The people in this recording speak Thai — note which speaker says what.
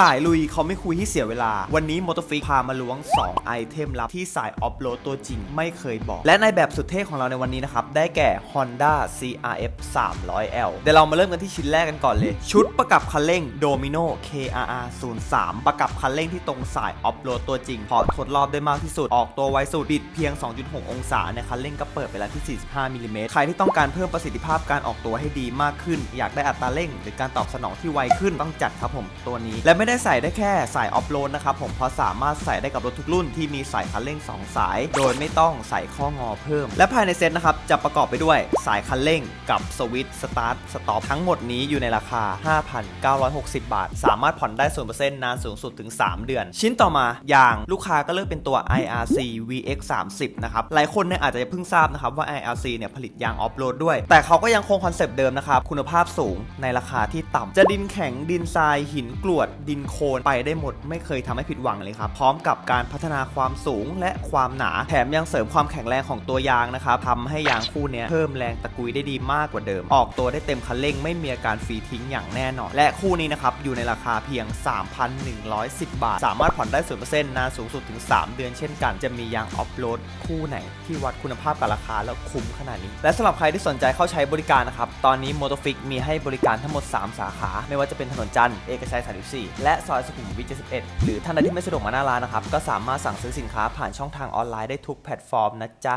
Speaker 1: สายลุยเขาไม่คุยให้เสียเวลา วันนี้มอเตอร์ฟิกพามาล้วง 2 ไอเทมลับที่สายออฟโรดตัวจริงไม่เคยบอก และในแบบสุดเท่ของเราในวันนี้นะครับ ได้แก่ Honda CRF 300L เดี๋ยวเรามาเริ่มกันที่ชิ้นแรกกันก่อนเลย ชุดประกับคันเร่ง Domino KRR 03ประกับคันเร่งที่ตรงสายออฟโรดตัวจริง พอทดรอบได้มากที่สุด ออกตัวไวสุดบิดเพียง 2.6 องศาเนี่ยคันเร่งก็เปิดไปแล้วที่ 45มิลลิเมตรใครที่ต้องการเพิ่มประสิทธิภาพการออกตัวให้ดีมากขึ้น อยากได้อัตราเร่ง หรือการตอบสนองที่ไวขึ้นต้องจัดครับผมตัวนี้และไม่ได้ใส่ได้แค่สายออฟโรดนะครับผมเพราะสามารถใส่ได้กับรถทุกรุ่นที่มีสายคันเร่ง 2 สาย โดยไม่ต้องใส่ข้องอเพิ่ม และภายในเซ็ตนะครับจะประกอบไปด้วยสายคันเร่งกับสวิตช์สตาร์ทสต็อปทั้งหมดนี้อยู่ในราคา 5,960 บาท สามารถผ่อนได้0%นเปอร์เซ็นต์นานสูงสุดถึง 3 เดือน ชิ้นต่อมายางลูกค้าก็เลือกเป็นตัว IRC VX 30นะครับหลายคนเนี่ยอาจจะเพิ่งทราบนะครับว่า IRC เนี่ยผลิตยางออฟโรดด้วย แต่เขาก็ยังคงคอนเซปต์เดิมนะครับคุณภาพสูงในราคาที่ต่ำจะดินแข็งดินทรายหินกรวดดินโคนไปได้หมด ไม่เคยทำให้ผิดหวังเลยครับ พร้อมกับการพัฒนาความสูงและความหนา แถมยังเสริมความแข็งแรงของตัวยางนะครับทำให้ยางคู่นี้เพิ่มแรงตะกุยได้ดีมากกว่าเดิม ออกตัวได้เต็มคันเร่งไม่มีอาการฟรีทิ้งอย่างแน่นอน และคู่นี้นะครับอยู่ในราคาเพียง 3,110 บาท สามารถผ่อนได้0%นานสูงสุดถึง 3 เดือนเช่นกัน จะมียางออฟโรดคู่ไหน ที่วัดคุณภาพกับราคาแล้วคุ้มขนาดนี้ และสำหรับใครที่สนใจเข้าใช้บริการนะครับตอนนี้ m o t o f i x มีให้บริการทั้งหมด 3 สาขา ไม่ว่าจะเป็นถนนจันทร์เอกชัย34และซอยสุขุมวิท 71 หรือท่านใดที่ไม่สะดวกมาหน้าร้านนะครับ ก็สามารถสั่งซื้อสินค้าผ่านช่องทางออนไลน์ได้ทุกแพลตฟอร์มนะจ๊ะ